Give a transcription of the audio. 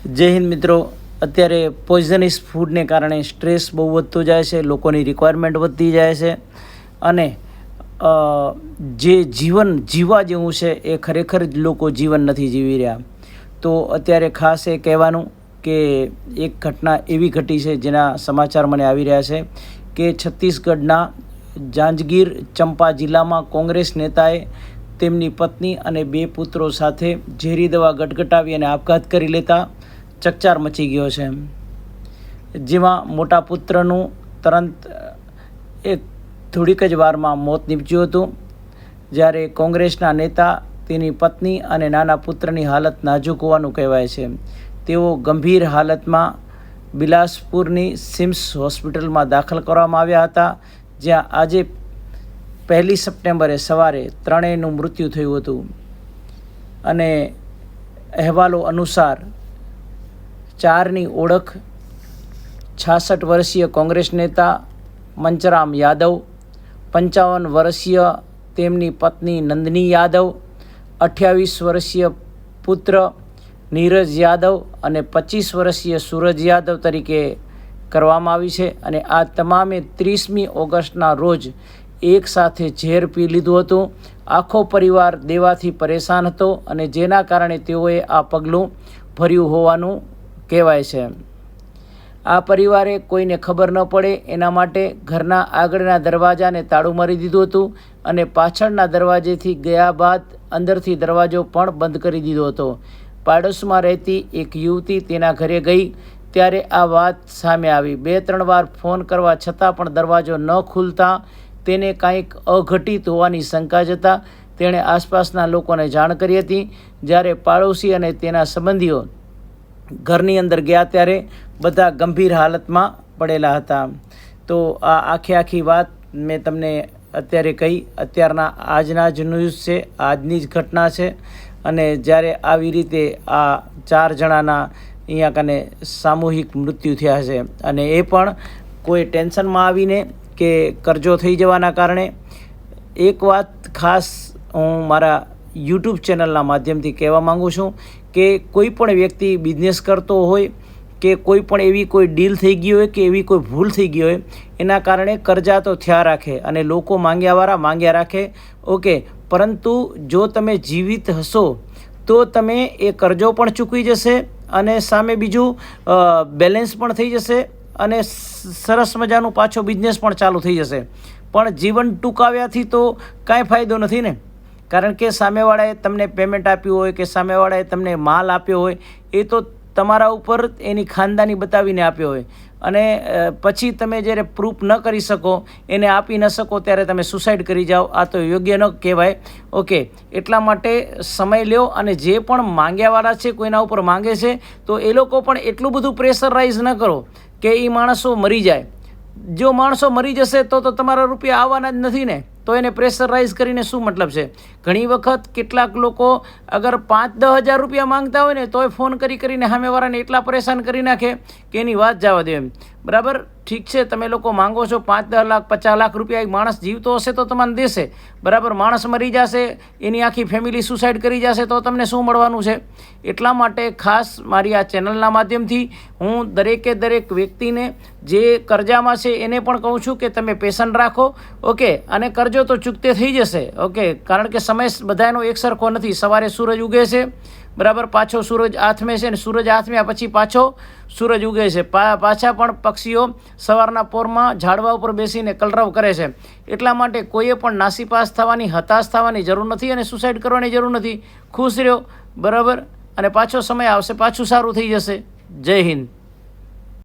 જય હિન્દ મિત્રો. અત્યારે પોઈઝનસ ફૂડને કારણે સ્ટ્રેસ બહુ વધતો જાય છે, લોકોની રિક્વાયરમેન્ટ વધતી જાય છે અને જે જીવન જીવવા જેવું છે એ ખરેખર જ લોકો જીવન નથી જીવી રહ્યા. તો અત્યારે ખાસ એ કહેવાનું કે એક ઘટના એવી ઘટી છે જેના સમાચાર મને આવી રહ્યા છે કે છત્તીસગઢના જાંજગીર ચંપા જિલ્લામાં કોંગ્રેસ નેતાએ તેમની પત્ની અને બે પુત્રો સાથે ઝેરી દવા ગટગટાવી અને આપઘાત કરી લેતા ચકચાર મચી ગયો છે. જેમાં મોટા પુત્રનું તરંત એક થોડીક જ વારમાં મોત નીપજ્યું હતું. જ્યારે કોંગ્રેસના નેતા તેની પત્ની અને નાના પુત્રની હાલત નાજુક હોવાનું કહેવાય છે. તેઓ ગંભીર હાલતમાં બિલાસપુરની સિમ્સ હોસ્પિટલમાં દાખલ કરવામાં આવ્યા હતા, જ્યાં આજે પહેલી સપ્ટેમ્બરે સવારે ત્રણેયનું મૃત્યુ થયું હતું. અને અહેવાલો અનુસાર ચારની ઓળખ છાસઠ વર્ષીય કોંગ્રેસ નેતા મંચરામ યાદવ, પંચાવન વર્ષીય તેમની પત્ની નંદની યાદવ, અઠ્યાવીસ વર્ષીય પુત્ર નીરજ યાદવ અને પચીસ વર્ષીય સૂરજ યાદવ તરીકે કરવામાં આવી છે અને આ તમામે ત્રીસમી ઓગસ્ટના રોજ એક સાથે ઝેર પી લીધું હતું. આખો પરિવાર દેવાથી પરેશાન હતો અને જેના કારણે તેઓએ આ પગલું ભર્યું હોવાનું કહેવાય છે. આ પરિવારે કોઈને ખબર ન પડે એના માટે ઘરના આગળના દરવાજાને તાળું મારી દીધું હતું અને પાછળના દરવાજેથી ગયા બાદ અંદરથી દરવાજો પણ બંધ કરી દીધો હતો. પાડોશમાં રહેતી એક યુવતી તેના ઘરે ગઈ ત્યારે આ વાત સામે આવી. બે ત્રણ વાર ફોન કરવા છતાં પણ દરવાજો ન ખુલતા તેને કાંઈક અઘટિત હોવાની શંકા જતા તેણે આસપાસના લોકોને જાણ કરી હતી. જ્યારે પાડોશી અને તેના સંબંધીઓ ઘરની અંદર ગયા ત્યારે બધા ગંભીર હાલતમાં પડેલા હતા. તો આ આખી આખી વાત મેં તમને અત્યારે કહી, અત્યારના આજના જ ન્યૂઝ છે, આજની જ ઘટના છે અને જ્યારે આવી રીતે આ ચાર જણાના અહીંયા કને સામૂહિક મૃત્યુ થયા છે અને એ પણ કોઈ ટેન્શનમાં આવીને કે કરજો થઈ જવાના કારણે, એક વાત ખાસ હું મારા યુટ્યુબ ચેનલના માધ્યમથી કહેવા માગું છું કે કોઈ પણ વ્યક્તિ બિઝનેસ કરતો હોય, કે કોઈ પણ એવી કોઈ ડીલ થઈ ગઈ હોય કે એવી કોઈ ભૂલ થઈ ગઈ હોય, એના કારણે કરજા તો થયા રાખે અને લોકો માંગ્યાવાળા માંગ્યા રાખે, ઓકે. પરંતુ જો તમે જીવિત હશો, તો તમે એ કરજો પણ ચૂકવી જશે અને સામે બીજું બેલેન્સ પણ થઈ જશે અને સરસ મજાનું પાછો બિઝનેસ પણ ચાલુ થઈ જશે. પણ જીવન ટૂંકાવ્યાથી તો કાંઈ ફાયદો નથી ને? કારણ કે સામેવાળાએ તમને પેમેન્ટ આપ્યું હોય કે સામેવાળાએ તમને માલ આપ્યો હોય, એ તો તમારા ઉપર એની ખાનદાની બતાવીને આપ્યો હોય. અને પછી તમે જ્યારે પ્રૂફ ન કરી શકો, એને આપી ન શકો, ત્યારે તમે સુસાઇડ કરી જાઓ. આ તો યોગ્ય ન કહેવાય. ઓકે, એટલા માટે સમય લ્યો અને જે પણ માંગ્યાવાળા છે, કોઈના ઉપર માંગે છે, તો એ લોકો પણ એટલું બધું પ્રેશરાઇઝ ન કરો કે એ માણસો મરી જાય. જો માણસો મરી જશે, તો તો તમારા રૂપિયા આવવાના જ નથી ને. તો એને પ્રેશરાઇઝ કરીને શું મતલબ છે? ઘણી વખત કેટલાક લોકો અગર પાંચ દસ હજાર રૂપિયા માંગતા હોય ને, તોય ફોન કરી કરીને સામેવાળાને એટલા પરેશાન કરી નાખે કે એની વાત જવા દે એમ. બરાબર? ઠીક છે, તમે લોકો માંગો છો પાંચ, દસ લાખ, પચાસ લાખ રૂપિયા, એક માણસ જીવતો હશે તો તમને દેશે. બરાબર? માણસ મરી જશે, એની આખી ફેમિલી સુસાઇડ કરી જશે તો તમને શું મળવાનું છે? એટલા માટે ખાસ મારી આ ચેનલના માધ્યમથી હું દરેકે દરેક વ્યક્તિને જે કરજામાં છે એને પણ કહું છું કે તમે પેશન રાખો, ઓકે? અને કરજો તો ચૂકતે થઈ જશે, ઓકે? કારણ કે સમય બધાનો એક સરખો નથી. સવારે સૂરજ ઉગે છે બરાબર, પાછો સૂરજ આથમે છે ને સૂરજ આથમ્યા પછી પાછો સૂરજ ઉગે છે. પાછા પણ પક્ષીઓ સવારના પોરમાં ઝાડવા ઉપર બેસીને કલરવ કરે છે. એટલા માટે કોઈએ પણ નાસીપાસ થવાની, હતાશ થવાની જરૂર નથી અને સુસાઇડ કરવાની જરૂર નથી. ખુશ રહ્યો. બરાબર? અને પાછો સમય આવશે, પાછું સારું થઈ જશે. જય હિન્દ.